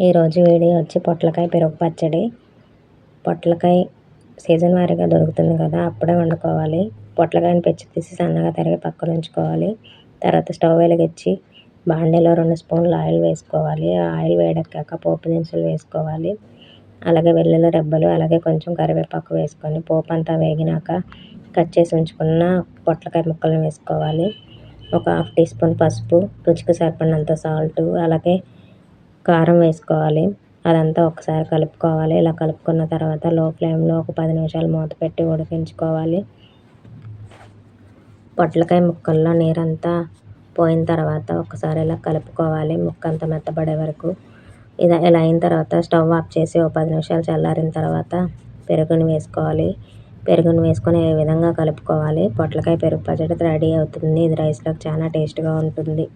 ఈరోజు వీడియో వచ్చి పొట్లకాయ పెరుగు పచ్చడి. పొట్లకాయ సీజన్ వారీగా దొరుకుతుంది కదా అప్పుడే వండుకోవాలి. పొట్లకాయని పెచ్చి తీసి సన్నగా తరిగి పక్కన ఉంచుకోవాలి. తర్వాత స్టవ్ వెలిగించి బాండీలో రెండు స్పూన్లు ఆయిల్ వేసుకోవాలి. ఆయిల్ వేడెక్కాక పోపు దినుసులు వేసుకోవాలి. అలాగే వెల్లుల్లి రెబ్బలు అలాగే కొంచెం కరివేపాకు వేసుకొని పోపు అంతా వేగినాక కట్ చేసి ఉంచుకున్న పొట్లకాయ ముక్కలను వేసుకోవాలి. ఒక హాఫ్ టీ స్పూన్ పసుపు రుచికి సరిపడినంత సాల్ట్ అలాగే కారం వేసుకోవాలి. అదంతా ఒకసారి కలుపుకోవాలి. ఇలా కలుపుకున్న తర్వాత లో ఫ్లేమ్లో ఒక పది నిమిషాలు మూత పెట్టి ఉడికించుకోవాలి. పొట్లకాయ ముక్కల్లో నీరంతా పోయిన తర్వాత ఒకసారి ఇలా కలుపుకోవాలి. ముక్క అంతా మెత్తబడే వరకు. ఇది ఇలా అయిన తర్వాత స్టవ్ ఆఫ్ చేసి ఒక పది నిమిషాలు చల్లారిన తర్వాత పెరుగుని వేసుకోవాలి. పెరుగుని వేసుకొని ఏ విధంగా కలుపుకోవాలి? పొట్లకాయ పెరుగు పచ్చడి రెడీ అవుతుంది. ఇది రైస్లోకి చాలా టేస్ట్గా ఉంటుంది.